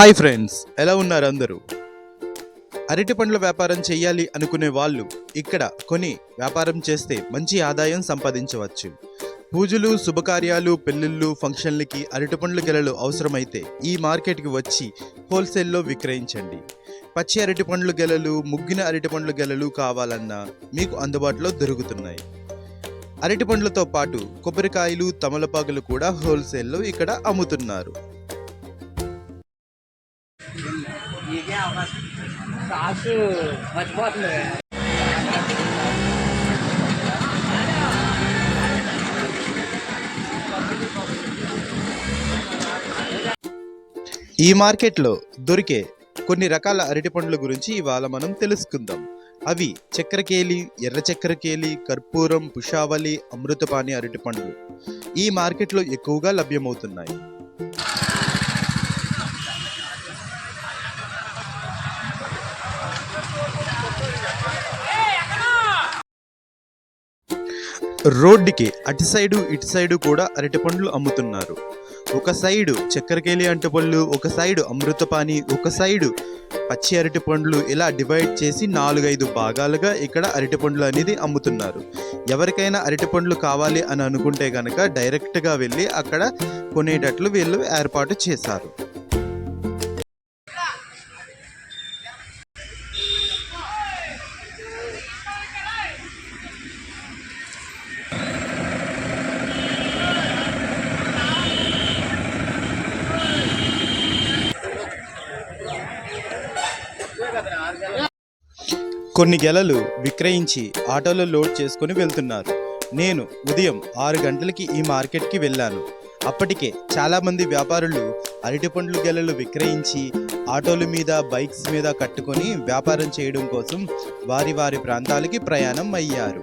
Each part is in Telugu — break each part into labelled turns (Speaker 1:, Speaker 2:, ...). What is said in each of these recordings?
Speaker 1: Hi friends. ఎలా ఉన్నారు అందరూ? అరటి పండ్ల వ్యాపారం చేయాలి అనుకునే వాళ్ళు ఇక్కడ కొని వ్యాపారం చేస్తే మంచి ఆదాయం సంపాదించవచ్చు. పూజలు శుభకార్యాలు పెళ్ళిళ్ళు ఫంక్షన్లకి అరటిపండ్ల గెలలు అవసరమైతే ఈ మార్కెట్కి వచ్చి హోల్సేల్లో విక్రయించండి. పచ్చి అరటిపండ్ల గెలలు ముగ్గిన అరటిపండ్ల గెలలు కావాలన్నా మీకు అందుబాటులో దొరుకుతున్నాయి. అరటిపండ్లతో పాటు కొబ్బరికాయలు తమలపాకులు కూడా హోల్సేల్లో ఇక్కడ అమ్ముతున్నారు.
Speaker 2: కాసు మర్చిపోతుంది.
Speaker 1: ఈ మార్కెట్లో దొరికే కొన్ని రకాల అరటిపండ్ల గురించి ఇవాళ మనం తెలుసుకుందాం. అవి చక్కెరకేలి ఎర్ర చక్కెరకేలి కర్పూరం పుషావలి అమృతపాణి అరటిపండ్లు ఈ మార్కెట్లో ఎక్కువగా లభ్యమవుతున్నాయి. రోడ్డుకి అటు సైడు ఇటు సైడు కూడా అరటిపండ్లు అమ్ముతున్నారు. ఒక సైడు చక్కెరకేలి అంటుపళ్ళు ఒక సైడు అమృతపాని ఒక సైడు పచ్చి అరటిపండ్లు ఇలా డివైడ్ చేసి నాలుగైదు భాగాలుగా ఇక్కడ అరటిపండ్లు అనేది అమ్ముతున్నారు. ఎవరికైనా అరటిపండ్లు కావాలి అని అనుకుంటే కనుక డైరెక్ట్గా వెళ్ళి అక్కడ కొనేటట్లు వీళ్ళు ఏర్పాటు చేశారు. కొన్ని గెలలు విక్రయించి ఆటోలో లోడ్ చేసుకుని వెళ్తున్నారు. నేను ఉదయం ఆరు గంటలకి ఈ మార్కెట్కి వెళ్ళాను. అప్పటికే చాలామంది వ్యాపారులు అరటిపండ్లు గెలలు విక్రయించి ఆటోల మీద బైక్స్ మీద కట్టుకొని వ్యాపారం చేయడం కోసం వారి వారి ప్రాంతాలకి ప్రయాణం అయ్యారు.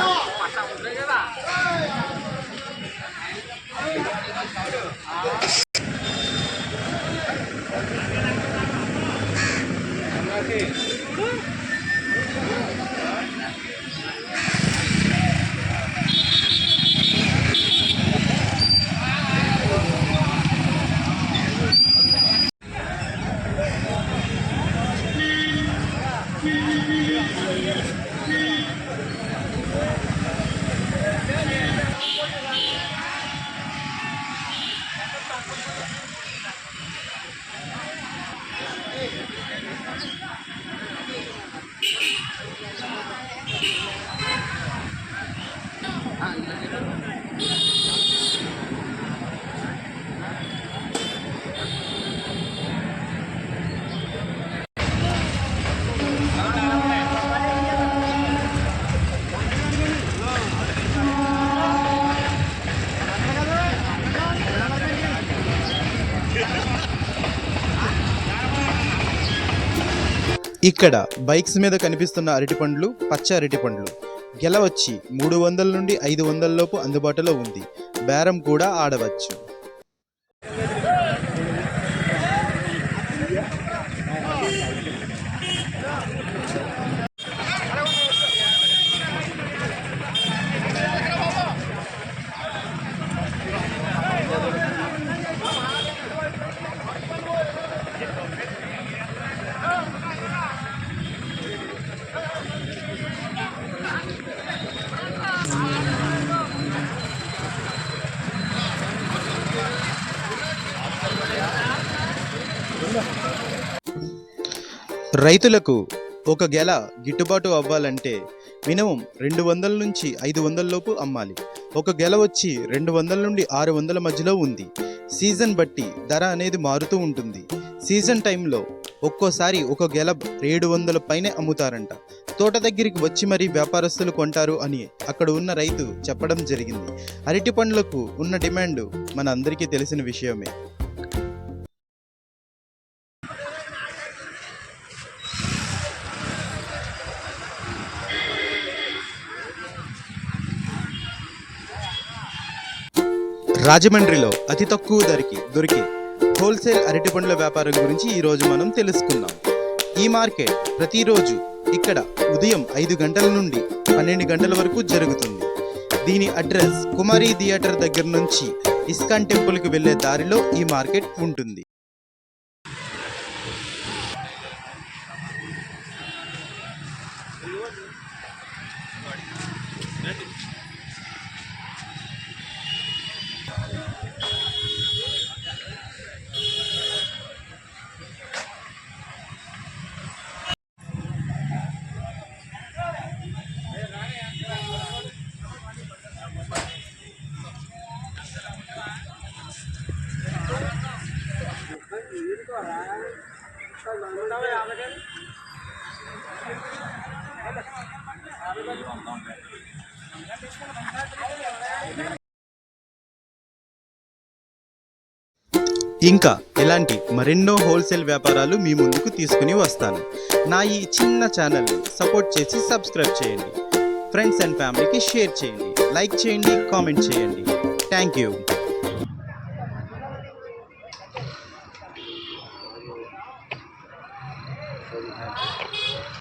Speaker 1: Anh ఇక్కడ బైక్స్ మీద కనిపిస్తున్న అరటిపండ్లు పచ్చ అరటిపండ్లు గెల వచ్చి మూడు వందల నుండి ఐదు వందల లోపు అందుబాటులో ఉంది. బేరం కూడా ఆడవచ్చు. రైతులకు ఒక గెల గిట్టుబాటు అవ్వాలంటే మినిమం రెండు వందల నుంచి ఐదు వందల లోపు అమ్మాలి. ఒక గెల వచ్చి రెండు వందల నుండి ఆరు వందల మధ్యలో ఉంది. సీజన్ బట్టి ధర అనేది మారుతూ ఉంటుంది. సీజన్ టైంలో ఒక్కోసారి ఒక గెల ఏడు వందల పైనే అమ్ముతారంట. తోట దగ్గరికి వచ్చి మరీ వ్యాపారస్తులు కొంటారు అని అక్కడ ఉన్న రైతు చెప్పడం జరిగింది. అరటి పండ్లకు ఉన్న డిమాండ్ మన అందరికీ తెలిసిన విషయమే. రాజమండ్రిలో అతి తక్కువ ధరకి దొరికే హోల్సేల్ అరటి పండ్ల వ్యాపారం గురించి ఈరోజు మనం తెలుసుకుందాం. ఈ మార్కెట్ ప్రతిరోజు ఇక్కడ ఉదయం ఐదు గంటల నుండి పన్నెండు గంటల వరకు జరుగుతుంది. దీని అడ్రస్ కుమారి థియేటర్ దగ్గర నుంచి ఇస్కాన్ టెంపుల్కి వెళ్ళే దారిలో ఈ మార్కెట్ ఉంటుంది. ఇంకా ఇలాంటి మరెన్నో హోల్సేల్ వ్యాపారాలు మీ ముందుకు తీసుకుని వస్తాను. నా ఈ చిన్న ఛానల్ని సపోర్ట్ చేసి సబ్స్క్రైబ్ చేయండి. ఫ్రెండ్స్ అండ్ ఫ్యామిలీకి షేర్ చేయండి. లైక్ చేయండి కామెంట్ చేయండి. Thank you.